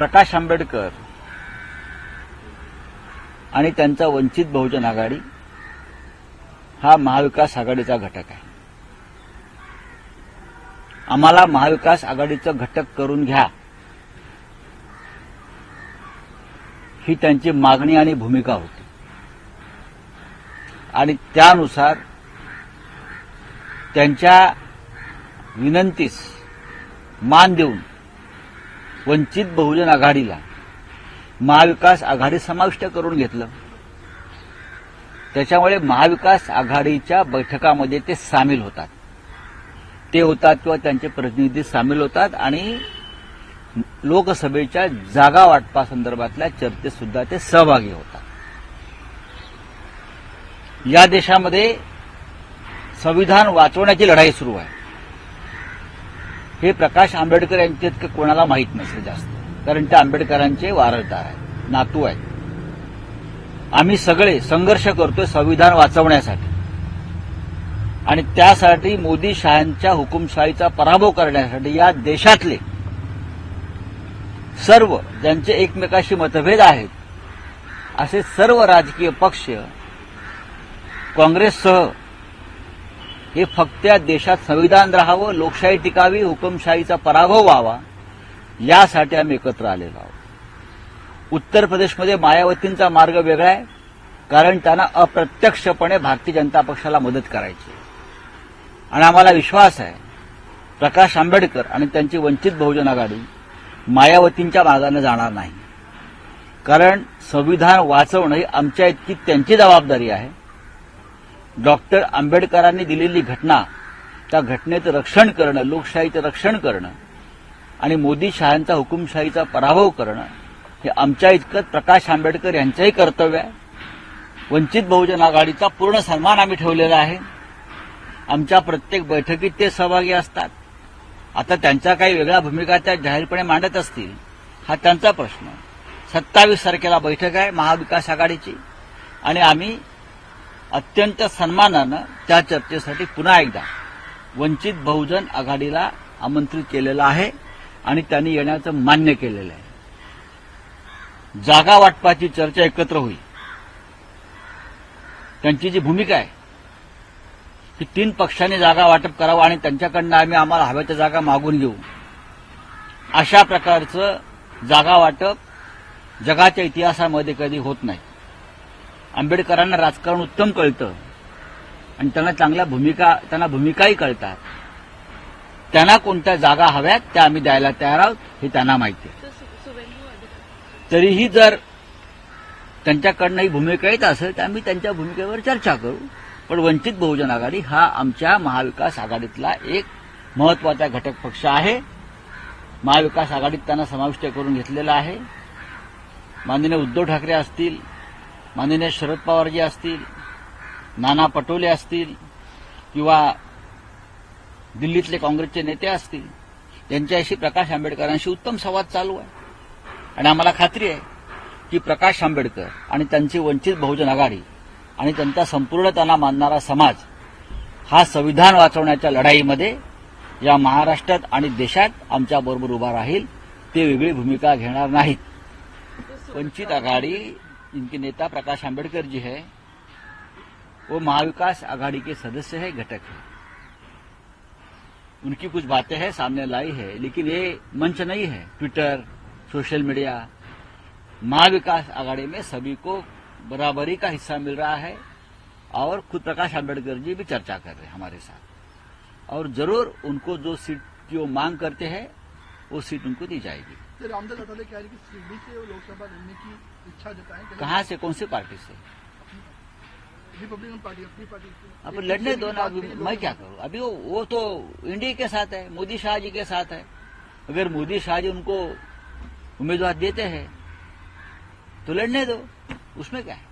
प्रकाश आंबेडकर आणि त्यांचा वंचित बहुजन आघाडी हा महाविकास आघाडीचा घटक आहे. आम्हाला महाविकास आघाडीचं घटक करून घ्या. ही त्यांची मागणी आणि भूमिका होती. आणि त्यानुसार त्यांच्या विनंतीस मान देऊन वंचित बहुजन आघाडीला महाविकास आघाडी समाविष्ट करून घेतलं. त्याच्यामुळे महाविकास आघाडीच्या बैठकामध्ये ते सामील होतात. ते होतात किंवा त्यांचे प्रतिनिधी सामील होतात आणि लोकसभेच्या जागा वाटपासंदर्भातल्या चर्चेत सुद्धा ते सहभागी होतात. या देशामध्ये संविधान वाचवण्याची लढाई सुरू आहे. हे प्रकाश आंबेडकर यांचे इतकं कोणाला माहीत नसेल जास्त. कारण ते आंबेडकरांचे वारसदार आहेत नातू आहेत. आम्ही सगळे संघर्ष करतोय संविधान वाचवण्यासाठी. आणि त्यासाठी मोदी शहांच्या हुकुमशाहीचा पराभव करण्यासाठी या देशातले सर्व ज्यांचे एकमेकाशी मतभेद आहेत असे सर्व राजकीय पक्ष काँग्रेससह हे फक्त या देशात संविधान राहावं लोकशाही टिकावी हुकुमशाहीचा पराभव व्हावा यासाठी आम्ही एकत्र आलेलो आहोत. उत्तर प्रदेशमध्ये मायावतींचा मार्ग वेगळा आहे कारण त्यांना अप्रत्यक्षपणे भारतीय जनता पक्षाला मदत करायची आणि आम्हाला विश्वास आहे प्रकाश आंबेडकर आणि त्यांची वंचित बहुजन आघाडी मायावतींच्या मार्गाने जाणार नाही. कारण संविधान वाचवणं ही आमच्या इतकी त्यांची जबाबदारी आहे डॉक्टर आंबेडकरांनी दिलेली घटना त्या घटनेचं रक्षण करणं लोकशाहीचं रक्षण करणं आणि मोदी शहांचा हुकुमशाहीचा पराभव करणं हे आमच्या इतकंच प्रकाश आंबेडकर यांचंही कर्तव्य आहे. वंचित बहुजन आघाडीचा पूर्ण सन्मान आम्ही ठेवलेला आहे. आमच्या प्रत्येक बैठकीत ते सहभागी असतात. आता त्यांच्या काही वेगळ्या भूमिका त्या जाहीरपणे मांडत असतील हा त्यांचा प्रश्न. सत्तावीस तारखेला बैठक आहे महाविकास आघाडीची आणि आम्ही अत्यंत सन्मानानं त्या चर्चेसाठी पुन्हा एकदा वंचित बहुजन आघाडीला आमंत्रित केलेलं आहे आणि त्यांनी येण्याचं मान्य केलेलं आहे. जागा वाटपाची चर्चा एकत्र होईल. त्यांची जी भूमिका आहे की तीन पक्षांनी जागा वाटप करावं आणि त्यांच्याकडनं आम्ही आम्हाला हव्याच्या जागा मागून घेऊ. अशा प्रकारचं जागा वाटप जगाच्या इतिहासामध्ये कधी होत नाही. आंबेडकरांना राजकारण उत्तम कळतं. आणि त्यांना चांगल्या भूमिका त्यांना भूमिकाही कळतात. त्यांना कोणत्या जागा हव्यात त्या आम्ही द्यायला तयार आहोत हे त्यांना माहिती आहे. तरीही जर त्यांच्याकडनं ही भूमिका येत असेल तर आम्ही त्यांच्या भूमिकेवर चर्चा करू. पण वंचित बहुजन आघाडी हा आमच्या महाविकास आघाडीतला एक महत्त्वाचा घटक पक्ष आहे. महाविकास आघाडीत त्यांना समाविष्ट करून घेतलेला आहे. माननीय उद्धव ठाकरे असतील माननीय शरद पवारजी असतील नाना पटोले असतील किंवा दिल्लीतले काँग्रेसचे नेते असतील यांच्याशी प्रकाश आंबेडकरांशी उत्तम संवाद चालू आहे. आणि आम्हाला खात्री आहे की प्रकाश आंबेडकर आणि त्यांची वंचित बहुजन आघाडी आणि त्यांचा संपूर्ण त्यांना मानणारा समाज हा संविधान वाचवण्याच्या लढाईमध्ये या महाराष्ट्रात आणि देशात आमच्याबरोबर उभा राहील ते वेगळी भूमिका घेणार नाहीत. वंचित आघाड़ी इनके नेता प्रकाश आंबेडकर जी है, वो महाविकास आघाड़ी के सदस्य है, घटक है। उनकी कुछ बातें हैं, सामने लाई है, लेकिन ये मंच नहीं है। Twitter, social media, Maha Vikas Aghadi में सभी को बराबरी का हिस्सा मिल रहा है, और खुद प्रकाश आंबेडकर जी भी चर्चा कर रहे हैं हमारे साथ। और ज़रूर उनको जो सीट की वो मांग करते हैं, वो सीट उनको दी जाएगी। तो रामदास अठावले कह रहे कि शिरडी से वो लोकसभा लड़ने की इच्छा जताएँ कहाँ से कौन सी पार्टी से? रिपब्लिकन पार्टी अपनी पार्टी अब लड़ने दो ना अभी मैं क्या करूँ? अभी वो, वो तो इंडिया के साथ है मोदी शाह जी के साथ है। अगर मोदी शाह जी उनको उम्मीदवार देते हैं तो लड़ने दो। उसमें क्या है?